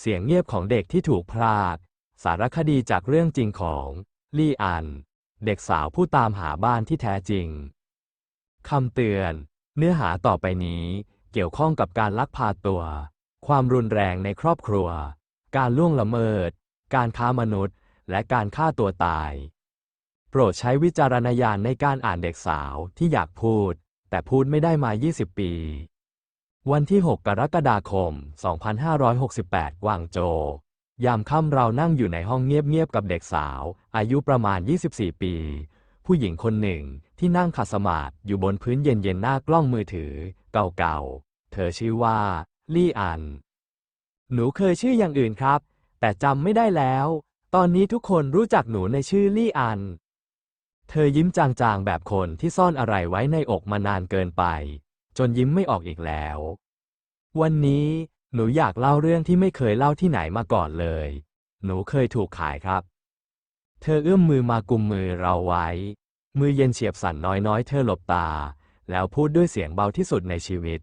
เสียงเงียบของเด็กที่ถูกพรากสารคดีจากเรื่องจริงของ ลี่อัน เด็กสาวผู้ตามหาบ้านที่แท้จริง คำเตือน เนื้อหาต่อไปนี้ เกี่ยวข้องกับการลักพาตัว ความรุนแรงในครอบครัว การล่วงละเมิด การค้ามนุษย์ และการฆ่าตัวตาย โปรดใช้วิจารณญาณในการอ่านเด็กสาวที่อยากพูด แต่พูดไม่ได้มา 20 ปี วันที่ 6 กรกฎาคม 2568 กวางโจวยามค่ำเรานั่งอยู่ในห้องเงียบๆกับเด็กสาว อายุประมาณ 24 ปี ผู้หญิงคนหนึ่งที่นั่งขัดสมาธิอยู่บนพื้นเย็นๆหน้ากล้องมือถือ เก่าๆ เธอชื่อว่า ลี่อัน หนูเคยชื่ออย่างอื่นครับ แต่จำไม่ได้แล้ว ตอนนี้ทุกคนรู้จักหนูในชื่อลี่อัน เธอยิ้มจางๆแบบคนที่ซ่อนอะไรไว้ในอกมานานเกินไป จนยิ้มไม่ออกอีกแล้ว วันนี้หนูอยากเล่าเรื่องที่ไม่เคยเล่าที่ไหนมาก่อนเลย หนูเคยถูกขายครับ เธอเอื้อมมือมากุมมือเราไว้ มือเย็นเฉียบสั่นน้อยๆ เธอหลบตา แล้วพูดด้วยเสียงเบาที่สุดในชีวิต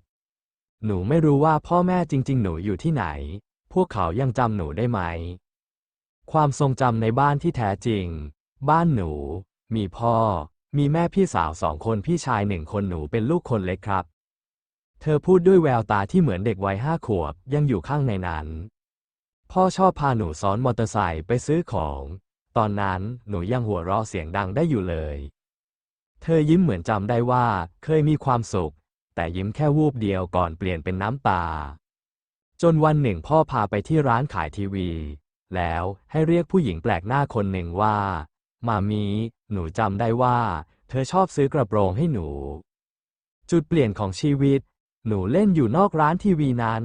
หนูไม่รู้ว่าพ่อแม่จริง ๆ หนูอยู่ที่ไหน พวกเขายังจำหนูได้ไหม ความทรงจำในบ้านที่แท้จริง บ้านหนู มีพ่อ มีแม่พี่สาวสองคนพี่ชายหนึ่งคนหนูเป็นลูกคนเล็กครับ เธอพูดด้วยแววตาที่เหมือนเด็กวัยห้าขวบยังอยู่ข้างในนั้น พ่อชอบพาหนูซ้อนมอเตอร์ไซค์ไปซื้อของ ตอนนั้นหนูยังหัวเราะเสียงดังได้อยู่เลย เธอยิ้มเหมือนจำได้ว่าเคยมีความสุข แต่ยิ้มแค่วูบเดียวก่อนเปลี่ยนเป็นน้ำตา จนวันหนึ่งพ่อพาไปที่ร้านขายทีวี แล้วให้เรียกผู้หญิงแปลกหน้าคนหนึ่งว่ามามีหนูจำได้ว่า เธอชอบซื้อกระโปรงให้หนู จุดเปลี่ยนของชีวิต หนูเล่นอยู่นอกร้านทีวีนั้น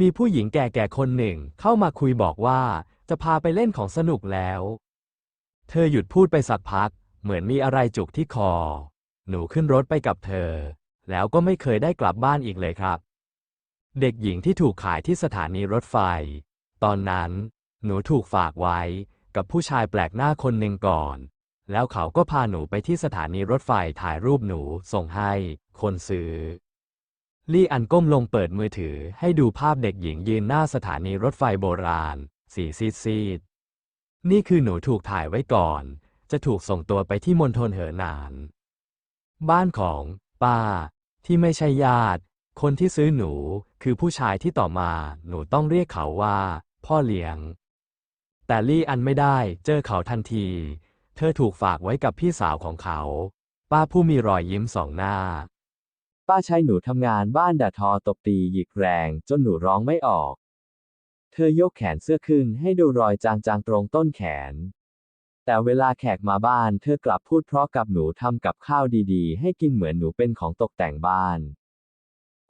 มีผู้หญิงแก่ๆคนหนึ่งเข้ามาคุยบอกว่าจะพาไปเล่นของสนุกแล้ว เธอหยุดพูดไปสักพัก เหมือนมีอะไรจุกที่คอ หนูขึ้นรถไปกับเธอ แล้วก็ไม่เคยได้กลับบ้านอีกเลยครับ เด็กหญิงที่ถูกขายที่สถานีรถไฟ ตอนนั้น หนูถูกฝากไว้กับผู้ชายแปลกหน้าคนหนึ่งก่อน แล้วเขาก็พาหนูไปที่สถานีรถไฟถ่ายรูปหนูส่งให้ คนซื้อ ลี่อันก้มลงเปิดมือถือให้ดูภาพเด็กหญิงยืนหน้าสถานีรถไฟโบราณ สีซีดซีดนี่คือหนูถูกถ่ายไว้ก่อน จะถูกส่งตัวไปที่มณฑลเหอหนาน บ้านของป้า ที่ไม่ใช่ญาติ คนที่ซื้อหนูคือผู้ชายที่ต่อมาหนูต้องเรียกเขาว่า พ่อเลี้ยง แต่ลี่อันไม่ได้เจอเขาทันที เธอถูกฝากไว้กับพี่สาวของเขา ป้าผู้มีรอยยิ้มสองหน้า ป้าใช้หนูทำงานบ้านด่าทอตบตีหยิกแรง จนหนูร้องไม่ออก เธอยกแขนเสื้อขึ้นให้ดูรอยจางๆตรงต้นแขน แต่เวลาแขกมาบ้าน เธอกลับพูดเพราะกับหนูทำกับข้าวดีๆ ให้กินเหมือนหนูเป็นของตกแต่งบ้าน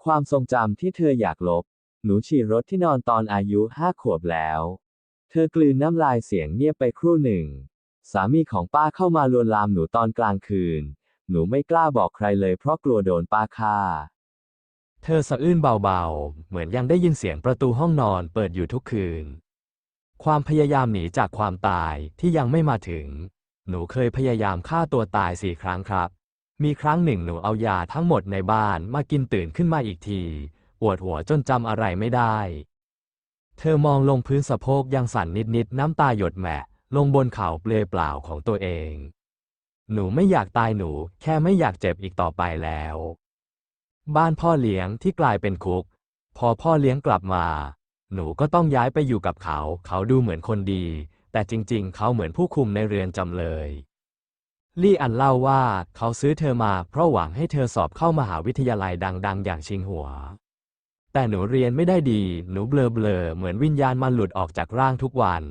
ความทรงจำที่เธออยากลบ หนูฉี่รถที่นอนตอนอายุห้าขวบแล้ว เธอกลืนน้ำลายเสียงเงียบไปครู่หนึ่ง สามีของป้าเข้ามาลวนลามหนูตอนกลางคืน หนูไม่กล้าบอกใครเลยเพราะกลัวโดนป้าฆ่า เธอสะอื้นเบาๆ เหมือนยังได้ยินเสียงประตูห้องนอนเปิดอยู่ทุกคืน ความพยายามหนีจากความตายที่ยังไม่มาถึง หนูเคยพยายามฆ่าตัวตายสี่ครั้งครับ มีครั้งหนึ่งหนูเอายาทั้งหมดในบ้านมากินตื่นขึ้นมาอีกทีปวดหัวจนจำอะไรไม่ได้ เธอมองลงพื้นสะโพกยังสั่นนิดๆ น้ำตาหยดแหมะลงบนเข่าเปลือยเปล่าของตัวเอง หนูไม่อยากตายหนูแค่ไม่อยากเจ็บอีกต่อไปแล้ว บ้านพ่อเลี้ยงที่กลายเป็นคุก พอพ่อเลี้ยงกลับมา หนูก็ต้องย้ายไปอยู่กับเขา เขาดูเหมือนคนดี แต่จริงๆ เขาเหมือนผู้คุมในเรือนจำเลย ลี่อันเล่าว่าเขาซื้อเธอมาเพราะหวังให้เธอสอบเข้ามหาวิทยาลัยดังๆ อย่างชิงหัว แต่หนูเรียนไม่ได้ดี หนูเบลอๆ เหมือนวิญญาณมันหลุดออกจากร่างทุกวัน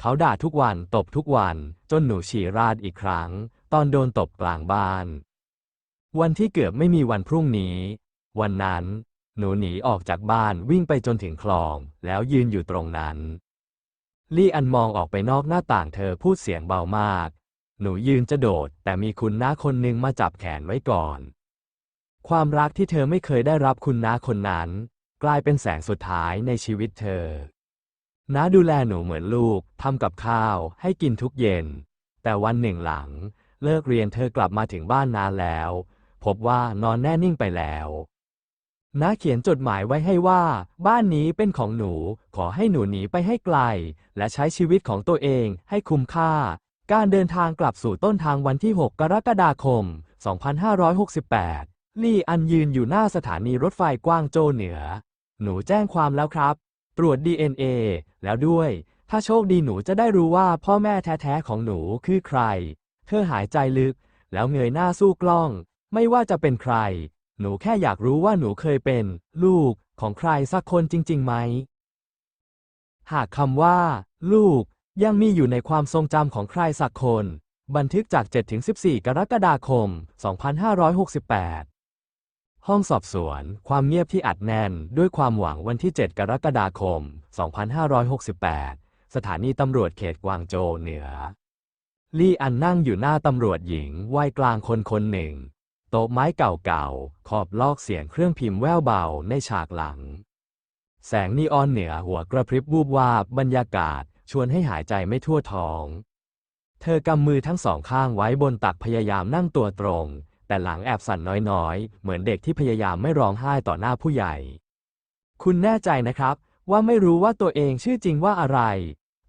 เขาด่าทุกวัน ตบทุกวัน จนหนูฉี่ราดอีกครั้ง ตอนโดนตบกลางบ้าน วันที่เกือบไม่มีวันพรุ่งนี้ วันนั้น หนูหนีออกจากบ้านวิ่งไปจนถึงคลอง แล้วยืนอยู่ตรงนั้น ลี่อันมองออกไปนอกหน้าต่างเธอพูดเสียงเบามาก หนูยืนจะโดด แต่มีคุณน้าคนหนึ่งมาจับแขนไว้ก่อน ความรักที่เธอไม่เคยได้รับคุณน้าคนนั้น กลายเป็นแสงสุดท้ายในชีวิตเธอน้าดูแลหนูเหมือนลูก ทำกับข้าว ให้กินทุกเย็น แต่วันหนึ่งหลัง เลิกเรียนเธอกลับมาถึงบ้านนานแล้ว พบว่านอนแน่นิ่งไปแล้วน้าเขียนจดหมายไว้ให้ว่า บ้านนี้เป็นของหนู ขอให้หนูหนีไปให้ไกล และใช้ชีวิตของตัวเองให้คุ้มค่า การเดินทางกลับสู่ต้นทางวันที่ 6 กรกฎาคม 2568 ลี่อันยืนอยู่หน้าสถานีรถไฟกว้างโจเหนือ หนูแจ้งความแล้วครับ ตรวจ DNA แล้วด้วย ถ้าโชคดีหนูจะได้รู้ว่าพ่อแม่แท้ๆของหนูคือใคร ธอหายใจลึก แล้วเงยหน้าสู้กล้อง ไม่ว่าจะเป็นใคร หนูแค่อยากรู้ว่าหนูเคยเป็น ลูกของใครสักคนจริง ๆ ไหม หากคำว่า ลูก ยังมีอยู่ในความทรงจำของใครสักคน บันทึกจาก 7-14 กรกฎาคม 2568 ห้องสอบสวน ความเงียบที่อัดแน่น ด้วยความหวังวันที่ 7 กรกฎาคม 2568 สถานีตำรวจเขตกวางโจวเหนือ ลี่อันนั่งอยู่หน้าตำรวจหญิงวัยกลางคนคนหนึ่ง โต๊ะไม้เก่าๆ ขอบลอกเสียงเครื่องพิมพ์แววเบาในฉากหลัง แสงนีออนเหนือหัวกระพริบวูบวาบบรรยากาศชวนให้หายใจไม่ทั่วท้อง เธอกำมือทั้งสองข้างไว้บนตักพยายามนั่งตัวตรง แต่หลังแอบสั่นน้อยๆ เหมือนเด็กที่พยายามไม่ร้องไห้ต่อหน้าผู้ใหญ่ คุณแน่ใจนะครับ ว่าไม่รู้ว่าตัวเองชื่อจริงว่าอะไร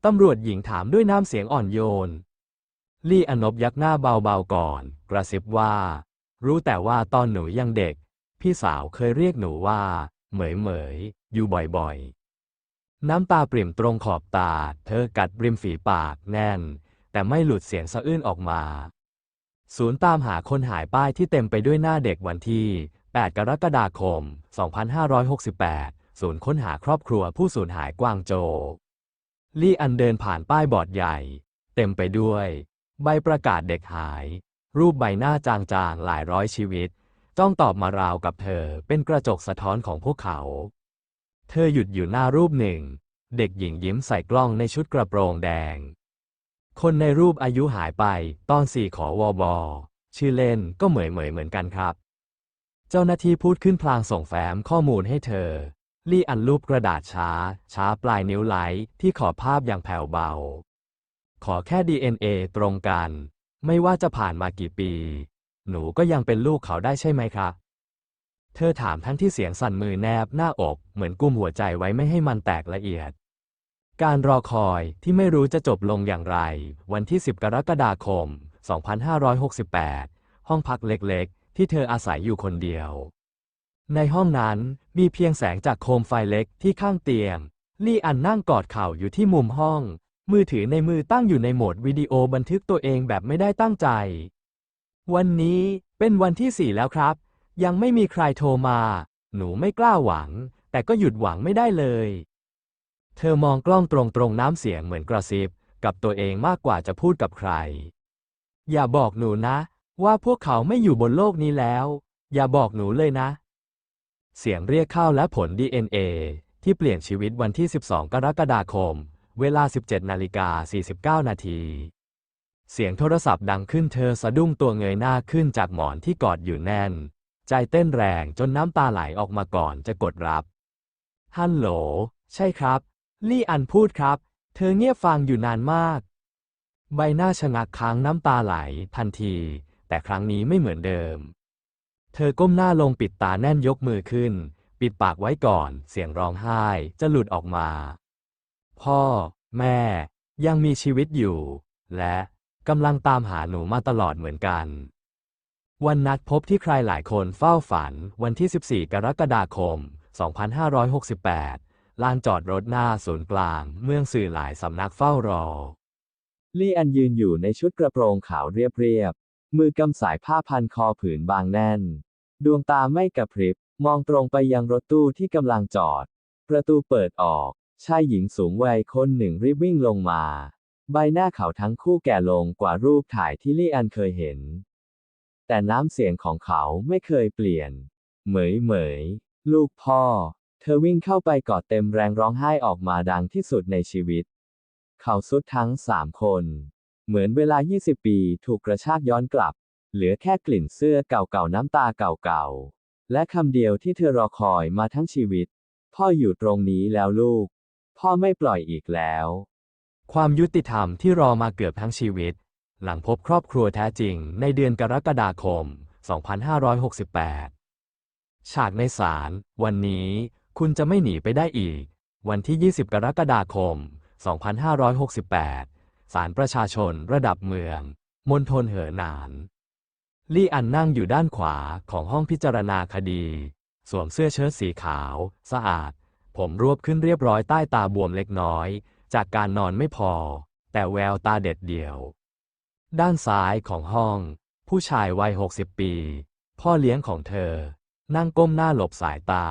ตำรวจหญิงถามด้วยน้ำเสียงอ่อนโยน ลี่อนบยักหน้าเบาๆก่อน กระซิบว่า รู้แต่ว่าตอนหนูยังเด็ก พี่สาวเคยเรียกหนูว่า เหมยเหมยอยู่บ่อยๆ น้ำตาปริ่มตรงขอบตา เธอกัดริมฝีปากแน่น แต่ไม่หลุดเสียงสะอื้นออกมา ศูนย์ตามหาคนหายป้ายที่เต็มไปด้วยหน้าเด็กวันที่ 8 กรกฎาคม 2568 ศูนย์ค้นหาครอบครัวผู้สูญหายกวางโจ ลี่อันเดินผ่านป้ายบอร์ดใหญ่ เต็มไปด้วย ใบประกาศเด็กหาย รูปใบหน้าจางๆ หลายร้อยชีวิต จ้องตอบมาราวกับเธอเป็นกระจกสะท้อนของพวกเขา เธอหยุดอยู่หน้ารูปหนึ่ง เด็กหญิงยิ้มใส่กล้องในชุดกระโปรงแดง คนในรูปอายุหายไปตอนสี่ขอวอบอชื่อเล่นก็เหมยเหมยเหมือนกันครับ เจ้าหน้าที่พูดขึ้นพลางส่งแฟ้มข้อมูลให้เธอ ลี่อันรูปกระดาษช้า ช้าปลายนิ้วไลที่ขอบภาพอย่างแผ่วเบา ขอแค่ DNA ตรงกัน ไม่ว่าจะผ่านมากี่ปี หนูก็ยังเป็นลูกเขาได้ใช่ไหมครับ เธอถามทั้งที่เสียงสั่นมือแนบหน้าอก เหมือนกุมหัวใจไว้ไม่ให้มันแตกละเอียด การรอคอยที่ไม่รู้จะจบลงอย่างไร วันที่ 10 กรกฎาคม 2568 ห้องพักเล็กๆ ที่เธออาศัยอยู่คนเดียว ในห้องนั้นมีเพียงแสงจากโคมไฟเล็กที่ข้างเตียงลี่อันนั่งกอดเข่าอยู่ที่มุมห้อง มือถือในมือตั้งอยู่ในโหมดวิดีโอบันทึกตัวเองแบบไม่ได้ตั้งใจ วันนี้เป็นวันที่สี่แล้วครับ ยังไม่มีใครโทรมา หนูไม่กล้าหวัง แต่ก็หยุดหวังไม่ได้เลย เธอมองกล้องตรงตรงๆน้ำเสียงเหมือนกระซิบ กับตัวเองมากกว่าจะพูดกับใคร อย่าบอกหนูนะ ว่าพวกเขาไม่อยู่บนโลกนี้แล้ว อย่าบอกหนูเลยนะ เสียงเรียกเข้าและผล DNA ที่เปลี่ยนชีวิตวันที่ 12 กรกฎาคม เวลา 17นาฬิกา49 นาที เสียงโทรศัพท์ดังขึ้นเธอสะดุ้งตัวเงยหน้าขึ้นจากหมอนที่กอดอยู่แน่น ใจเต้นแรงจนน้ำตาไหลออกมาก่อนจะกดรับ ฮัลโหล ใช่ครับ ลี่อันพูดครับ เธอเงียบฟังอยู่นานมาก ใบหน้าชะงักค้างน้ำตาไหลทันที แต่ครั้งนี้ไม่เหมือนเดิม เธอก้มหน้าลงปิดตาแน่นยกมือขึ้น ปิดปากไว้ก่อน เสียงร้องไห้จะหลุดออกมา พ่อ แม่ ยังมีชีวิตอยู่ และกำลังตามหาหนูมาตลอดเหมือนกัน วันนัดพบที่ใครหลายคนเฝ้าฝันวันที่ 14 กรกฎาคม 2568 ลานจอดรถหน้าศูนย์กลาง เมืองสื่อหลายสำนักเฝ้ารอ ลี่อันยืนอยู่ในชุดกระโปรงขาวเรียบๆ มือกำสายผ้าพันคอผืนบางแน่น ดวงตาไม่กระพริบ มองตรงไปยังรถตู้ที่กำลังจอด ประตูเปิดออก ชายหญิงสูงวัยคนหนึ่งรีบวิ่งลงมา ใบหน้าเขาทั้งคู่แก่ลงกว่ารูปถ่ายที่ลี่อันเคยเห็น แต่น้ำเสียงของเขาไม่เคยเปลี่ยน เหมยเหมย ลูกพ่อ เธอวิ่งเข้าไปกอดเต็มแรงร้องไห้ออกมาดังที่สุดในชีวิต เขาสุดทั้งสามคน เหมือนเวลา 20 ปีถูกกระชากย้อนกลับ เหลือแค่กลิ่นเสื้อเก่าๆน้ำตาเก่าๆและคำเดียวที่เธอรอคอยมาทั้งชีวิต พ่ออยู่ตรงนี้แล้วลูก พ่อไม่ปล่อยอีกแล้ว ความยุติธรรมที่รอมาเกือบทั้งชีวิต หลังพบครอบครัวแท้จริง ในเดือนกรกฎาคม 2568 ฉากในศาลวันนี้คุณจะไม่หนีไปได้อีก วันที่ 20 กรกฎาคม 2568 ศาลประชาชนระดับเมือง มณฑลเหอหนาน ลี่อันนั่งอยู่ด้านขวาของห้องพิจารณาคดี สวมเสื้อเชิ้ตสีขาว สะอาด ผมรวบขึ้นเรียบร้อยใต้ตาบวมเล็กน้อย จากการนอนไม่พอ แต่แววตาเด็ดเดี่ยว ด้านซ้ายของห้อง ผู้ชายวัย 60 ปี พ่อเลี้ยงของเธอ นั่งก้มหน้าหลบสายตา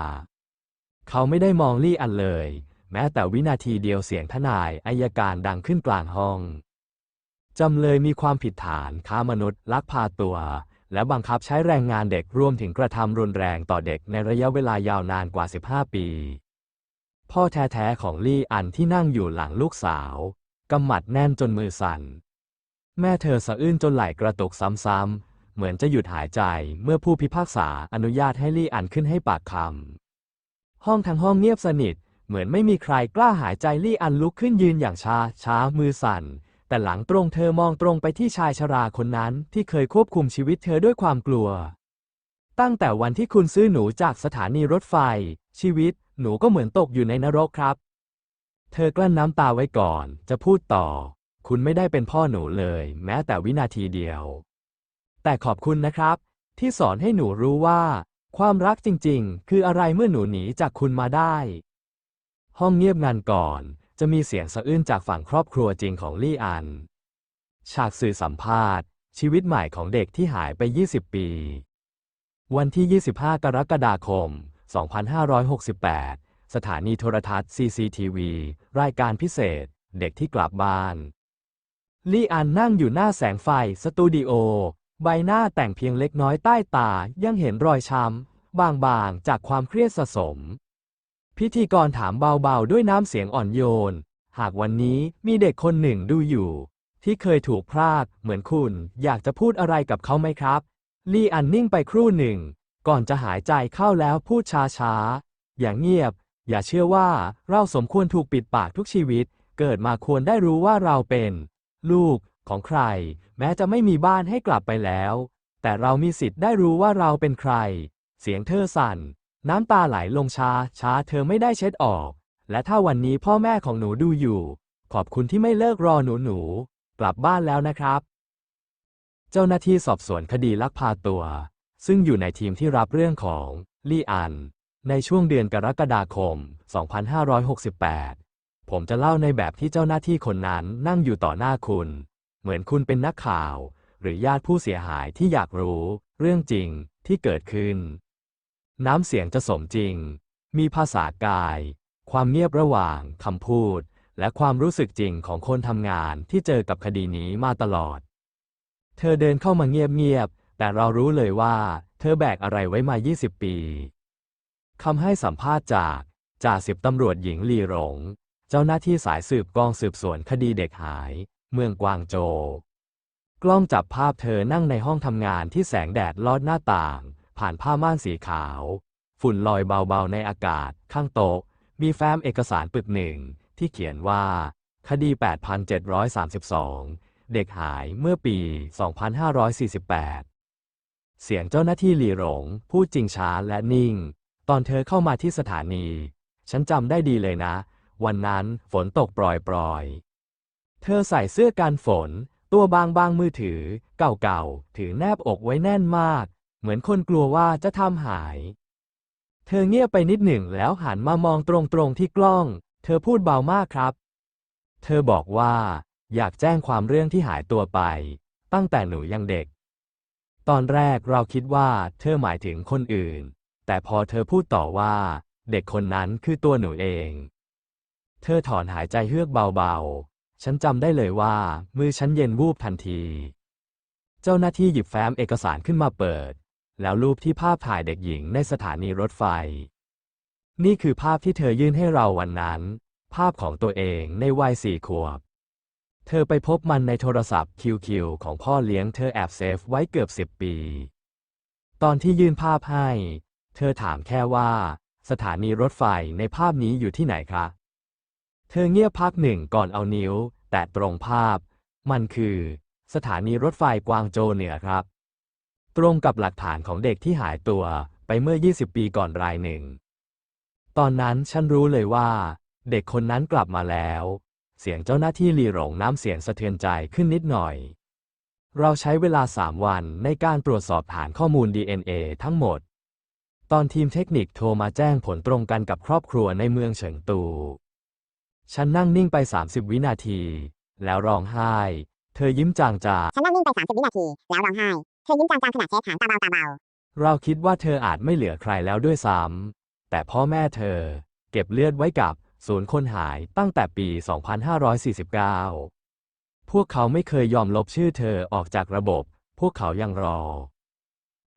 เขาไม่ได้มองลี่อันเลย แม้แต่วินาทีเดียวเสียงทนายอายการดังขึ้นกลางห้อง จำเลยมีความผิดฐานค้ามนุษย์ลักพาตัวและบังคับใช้แรงงานเด็กรวมถึงกระทำรุนแรงต่อเด็กในระยะเวลายาวนานกว่า 15 ปี พ่อแท้ๆของลี่อันที่นั่งอยู่หลังลูกสาวกำหมัดแน่นจนมือสั่น แม่เธอสะอื้นจนไหล่กระตุกซ้ำๆ เหมือนจะหยุดหายใจเมื่อผู้พิพากษาอนุญาตให้ลี่อันขึ้นให้ปากคำห้องทั้งห้องเงียบสนิท เหมือนไม่มีใครกล้าหายใจลี่อันลุกขึ้นยืนอย่างช้าช้ามือสั่น แต่หลังตรงเธอมองตรงไปที่ชายชราคนนั้นที่เคยควบคุมชีวิตเธอด้วยความกลัว ตั้งแต่วันที่คุณซื้อหนูจากสถานีรถไฟ ชีวิตหนูก็เหมือนตกอยู่ในนรกครับ เธอกลั้นน้ำตาไว้ก่อน จะพูดต่อ คุณไม่ได้เป็นพ่อหนูเลย แม้แต่วินาทีเดียว แต่ขอบคุณนะครับ ที่สอนให้หนูรู้ว่า ความรักจริงๆ คืออะไรเมื่อหนูหนีจากคุณมาได้ ห้องเงียบงันก่อน จะมีเสียงสะอื้นจากฝั่งครอบครัวจริงของลี่อัน ฉากสื่อสัมภาษณ์ ชีวิตใหม่ของเด็กที่หายไป 20 ปี วันที่ 25 กรกฎาคม 2568 สถานีโทรทัศน์ CCTV รายการพิเศษ เด็กที่กลับบ้าน ลี่อันนั่งอยู่หน้าแสงไฟสตูดิโอ ใบหน้าแต่งเพียงเล็กน้อยใต้ตา ยังเห็นรอยช้ำ บางๆ จากความเครียดสะสม พิธีกรถามเบาๆ ด้วยน้ำเสียงอ่อนโยน หากวันนี้มีเด็กคนหนึ่งดูอยู่ ที่เคยถูกพราก เหมือนคุณ อยากจะพูดอะไรกับเขาไหมครับ ลี่อันนิ่งไปครู่หนึ่ง ก่อนจะหายใจเข้าแล้วพูดช้าๆ อย่างเงียบ อย่าเชื่อว่าเราสมควรถูกปิดปากทุกชีวิต เกิดมาควรได้รู้ว่าเราเป็น ลูกของใคร แม้จะไม่มีบ้านให้กลับไปแล้ว แต่เรามีสิทธิ์ได้รู้ว่าเราเป็นใคร เสียงเธอสั่น น้ำตาไหลลงช้าช้าเธอไม่ได้เช็ดออก และถ้าวันนี้พ่อแม่ของหนูดูอยู่ ขอบคุณที่ไม่เลิกรอหนูหนู กลับบ้านแล้วนะครับ เจ้าหน้าที่สอบสวนคดีลักพาตัว ซึ่งอยู่ในทีมที่รับเรื่องของลี่อัน ในช่วงเดือนกรกฎาคม 2568 ผมจะเล่าในแบบที่เจ้าหน้าที่คนนั้นนั่งอยู่ต่อหน้าคุณ เหมือนคุณเป็นนักข่าว หรือญาติผู้เสียหายที่อยากรู้ เรื่องจริงที่เกิดขึ้น น้ำเสียงจะสมจริง มีภาษากาย ความเงียบระหว่างคำพูด และความรู้สึกจริงของคนทำงานที่เจอกับคดีนี้มาตลอด เธอเดินเข้ามาเงียบๆ แต่เรารู้เลยว่า เธอแบกอะไรไว้มา 20 ปีคำให้สัมภาษณ์จากจ่าสิบตำรวจหญิงลีหลง เจ้าหน้าที่สายสืบกองสืบสวนคดีเด็กหาย เมืองกวางโจวกล้องจับภาพเธอนั่งในห้องทำงานที่แสงแดดลอดหน้าต่าง ผ่านผ้าม่านสีขาว ฝุ่นลอยเบาๆในอากาศ ข้างโต๊ะ มีแฟ้มเอกสารปึกหนึ่ง ที่เขียนว่า คดี 8732 เด็กหายเมื่อปี 2548 เสียงเจ้าหน้าที่หลีหลงพูดจริงช้าและนิ่ง ตอนเธอเข้ามาที่สถานี ฉันจำได้ดีเลยนะ วันนั้นฝนตกปรอยๆ เธอใส่เสื้อกันฝน ตัวบางบางๆมือถือ เก่าๆ ถือแนบอกไว้แน่นมาก เหมือนคนกลัวว่าจะทำหาย เธอเงียบไปนิดหนึ่งแล้วหันมามองตรงๆที่กล้อง เธอพูดเบามากครับ เธอบอกว่า อยากแจ้งความเรื่องที่หายตัวไป ตั้งแต่หนูยังเด็ก ตอนแรกเราคิดว่าเธอหมายถึงคนอื่น แต่พอเธอพูดต่อว่า เด็กคนนั้นคือตัวหนูเอง เธอถอนหายใจเฮือกเบาๆ ฉันจำได้เลยว่า มือฉันเย็นวูบทันที เจ้าหน้าที่หยิบแฟ้มเอกสารขึ้นมาเปิด แล้วรูปที่ภาพถ่ายเด็กหญิงในสถานีรถไฟ นี่คือภาพที่เธอยื่นให้เราวันนั้น ภาพของตัวเองในวัยสี่ขวบ เธอไปพบมันในโทรศัพท์คิวคิวของพ่อเลี้ยงเธอแอบเซฟไว้เกือบสิบปี ตอนที่ยื่นภาพให้ เธอถามแค่ว่า สถานีรถไฟในภาพนี้อยู่ที่ไหนคะ เธอเงียบพักหนึ่งก่อนเอานิ้ว แตะตรงภาพ มันคือ สถานีรถไฟกวางโจวเหนือครับ ตรงกับหลักฐานของเด็กที่หายตัวไปเมื่อ 20 ปีก่อนรายหนึ่ง ตอนนั้นฉันรู้เลยว่า เด็กคนนั้นกลับมาแล้ว เสียงเจ้าหน้าที่ลีหลงน้ำเสียงสะเทือนใจขึ้นนิดหน่อย เราใช้เวลาสามวันในการตรวจสอบฐานข้อมูล DNA ทั้งหมด ตอนทีมเทคนิคโทรมาแจ้งผลตรงกันกับครอบครัวในเมืองเฉิงตู ฉันนั่งนิ่งไป 30 วินาที แล้วร้องไห้ เธอยิ้มจางจางฉันนั่งนิ่งไป 30 วินาที แล้วร้องไห้ เธอยิ้มจางๆขณะเช็คหางตาเบาตาเบา เราคิดว่าเธออาจไม่เหลือใครแล้วด้วยซ้ำแต่พ่อแม่เธอ เก็บเลือดไว้กับ ศูนย์คนหายตั้งแต่ปี 2549 พวกเขาไม่เคยยอมลบชื่อเธอออกจากระบบ พวกเขายังรอ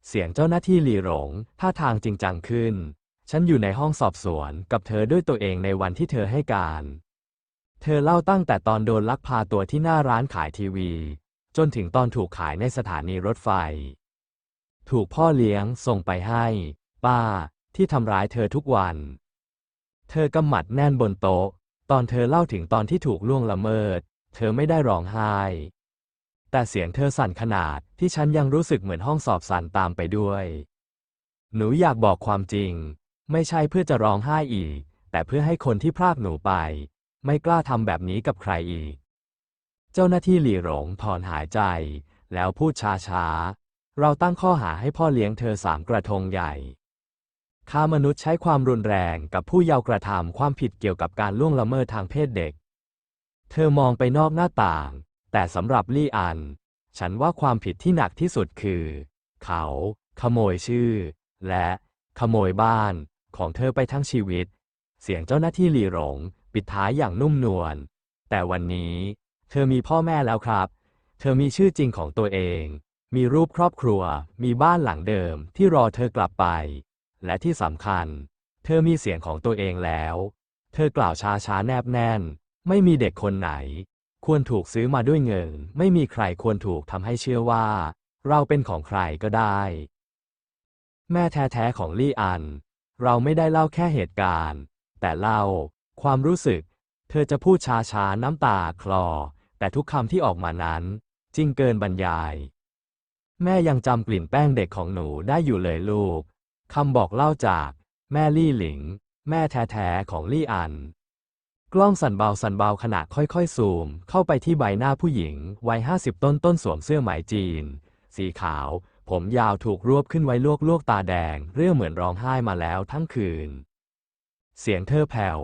เสียงเจ้าหน้าที่หลีหลงท่าทางจริงจังขึ้น ฉันอยู่ในห้องสอบสวนกับเธอด้วยตัวเองในวันที่เธอให้การ เธอเล่าตั้งแต่ตอนโดนลักพาตัวที่หน้าร้านขายทีวี จนถึงตอนถูกขายในสถานีรถไฟ ถูกพ่อเลี้ยงส่งไปให้ ป้าที่ทำร้ายเธอทุกวัน เธอกำหมัดแน่นบนโต๊ะ ตอนเธอเล่าถึงตอนที่ถูกล่วงละเมิด เธอไม่ได้ร้องไห้ แต่เสียงเธอสั่นขนาดที่ฉันยังรู้สึกเหมือนห้องสอบสั่นตามไปด้วย หนูอยากบอกความจริง ไม่ใช่เพื่อจะร้องไห้อีก แต่เพื่อให้คนที่พรากหนูไป ไม่กล้าทำแบบนี้กับใครอีก เจ้าหน้าที่หลี่หลงถอนหายใจ แล้วพูดช้าๆเราตั้งข้อหาให้พ่อเลี้ยงเธอสามกระทงใหญ่ ค้ามนุษย์ใช้ความรุนแรงกับผู้เยาว์กระทำความผิดเกี่ยวกับการล่วงละเมิดทางเพศเด็ก เธอมองไปนอกหน้าต่าง แต่สำหรับลี่อัน ฉันว่าความผิดที่หนักที่สุดคือ เขา ขโมยชื่อ และขโมยบ้านของเธอไปทั้งชีวิต เสียงเจ้าหน้าที่หลีหลง ปิดท้ายอย่างนุ่มนวล แต่วันนี้ เธอมีพ่อแม่แล้วครับ เธอมีชื่อจริงของตัวเอง มีรูปครอบครัว มีบ้านหลังเดิมที่รอเธอกลับไป และที่สำคัญ เธอมีเสียงของตัวเองแล้ว เธอกล่าวช้าช้าแนบแน่น ไม่มีเด็กคนไหน ควรถูกซื้อมาด้วยเงิน ไม่มีใครควรถูกทำให้เชื่อว่า เราเป็นของใครก็ได้ แม่แท้ๆของลี่อัน เราไม่ได้เล่าแค่เหตุการณ์ แต่เล่า ความรู้สึก เธอจะพูดช้าๆน้ำตาคลอ แต่ทุกคำที่ออกมานั้น จริงเกินบรรยาย แม่ยังจำกลิ่นแป้งเด็กของหนูได้อยู่เลยลูก คำบอกเล่าจากแม่ลี่หลิง แม่แท้ๆของลี่อัน กล้องสั่นเบาสั่นเบาขณะค่อยๆ ซูม เข้าไปที่ใบหน้าผู้หญิง วัยห้าสิบต้นต้นสวมเสื้อไหมจีน สีขาว ผมยาวถูกรวบขึ้นไว้ลวกลวกๆตาแดง เรื่องเหมือนร้องไห้มาแล้วทั้งคืน เสียงเธอแผ่ว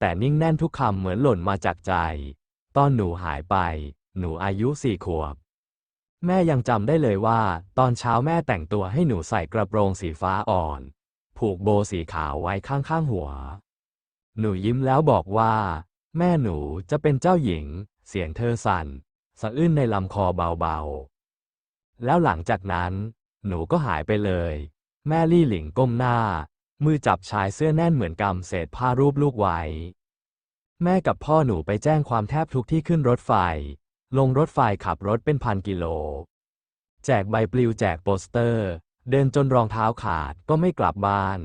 แต่นิ่งแน่นทุกคำเหมือนหล่นมาจากใจ ตอนหนูหายไป หนูอายุสี่ขวบ แม่ยังจำได้เลยว่า ตอนเช้าแม่แต่งตัวให้หนูใส่กระโปรงสีฟ้าอ่อน ผูกโบว์สีขาวไว้ข้างๆหัว หนูยิ้มแล้วบอกว่า แม่หนูจะเป็นเจ้าหญิง เสียงเธอสั่น สะอื้นในลำคอเบาๆ แล้วหลังจากนั้น หนูก็หายไปเลย แม่ลี่หลิงก้มหน้า มือจับชายเสื้อแน่นเหมือนกำเศษผ้ารูปลูกไว้ แม่กับพ่อหนูไปแจ้งความแทบทุกที่ขึ้นรถไฟ ลงรถไฟขับรถเป็นพันกิโล แจกใบปลิวแจกโปสเตอร์ เดินจนรองเท้าขาดก็ไม่กลับบ้าน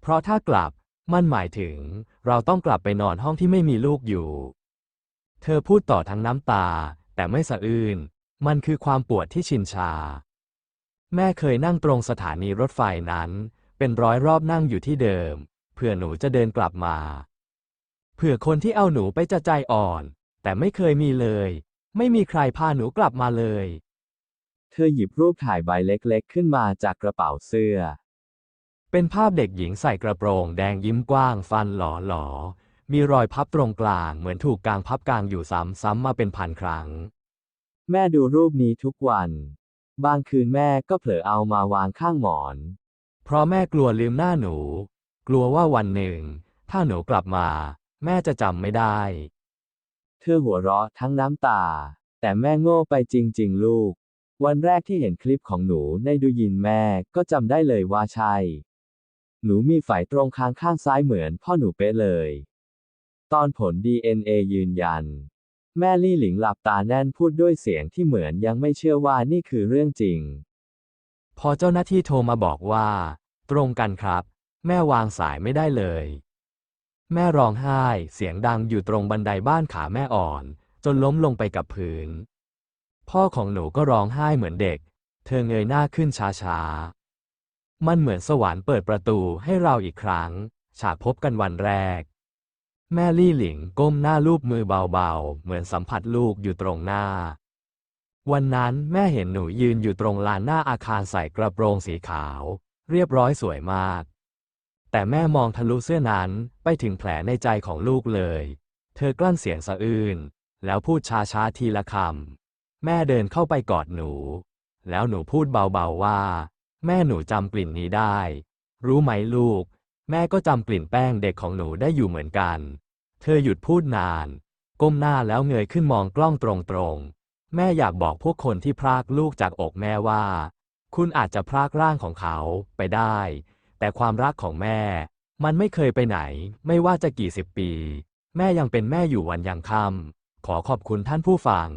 เพราะถ้ากลับมันหมายถึง เราต้องกลับไปนอนห้องที่ไม่มีลูกอยู่ เธอพูดต่อทั้งน้ำตา แต่ไม่สะอื้น มันคือความปวดที่ชินชา แม่เคยนั่งตรงสถานีรถไฟนั้น เป็นร้อยรอบนั่งอยู่ที่เดิม เพื่อหนูจะเดินกลับมา เผื่อคนที่เอาหนูไปจะใจอ่อน แต่ไม่เคยมีเลย ไม่มีใครพาหนูกลับมาเลย เธอหยิบรูปถ่ายใบเล็กๆ ขึ้นมาจากกระเป๋าเสื้อ เป็นภาพเด็กหญิงใส่กระโปรงแดงยิ้มกว้างฟันหลอหลอมีรอยพับตรงกลางเหมือนถูกกางพับกางอยู่ซ้ำๆมาเป็นพันครั้ง แม่ดูรูปนี้ทุกวัน บางคืนแม่ก็เผลอเอามาวางข้างหมอน เพราะแม่กลัวลืมหน้าหนู กลัวว่าวันหนึ่ง ถ้าหนูกลับมา แม่จะจำไม่ได้ เธอหัวเราะทั้งน้ำตา แต่แม่โง่ไปจริง ๆ ลูก วันแรกที่เห็นคลิปของหนูในดูยินแม่ก็จำได้เลยว่าใช่ หนูมีฝ่ายตรงคางข้างซ้ายเหมือนพ่อหนูเป๊ะเลย ตอนผล DNA ยืนยัน แม่ลี่หลิงหลับตาแน่นพูดด้วยเสียงที่เหมือนยังไม่เชื่อว่านี่คือเรื่องจริง พอเจ้าหน้าที่โทรมาบอกว่า ตรงกันครับ แม่วางสายไม่ได้เลย แม่ร้องไห้เสียงดังอยู่ตรงบันไดบ้านขาแม่อ่อน จนล้มลงไปกับพื้น พ่อของหนูก็ร้องไห้เหมือนเด็ก เธอเงยหน้าขึ้นช้ามันเหมือนสวรรค์เปิดประตูให้เราอีกครั้ง ฉากพบกันวันแรก แม่ลี่หลิงก้มหน้าลูบมือเบาๆ เหมือนสัมผัสลูกอยู่ตรงหน้า วันนั้นแม่เห็นหนูยืนอยู่ตรงลานหน้าอาคารใส่กระโปรงสีขาว เรียบร้อยสวยมาก แต่แม่มองทะลุเสื้อนั้นไปถึงแผลในใจของลูกเลย เธอกลั้นเสียงสะอื้นแล้วพูดช้าๆทีละคำ แม่เดินเข้าไปกอดหนู แล้วหนูพูดเบาๆว่า แม่หนูจำกลิ่นนี้ได้ รู้ไหมลูก แม่ก็จำกลิ่นแป้งเด็กของหนูได้อยู่เหมือนกัน เธอหยุดพูดนาน ก้มหน้าแล้วเงยขึ้นมองกล้องตรงๆ แม่อยากบอกพวกคนที่พรากลูกจากอกแม่ว่า คุณอาจจะพรากร่างของเขาไปได้ แต่ความรักของแม่ มันไม่เคยไปไหน ไม่ว่าจะกี่สิบปี แม่ยังเป็นแม่อยู่วันยังค่ำขอขอบคุณท่านผู้ฟัง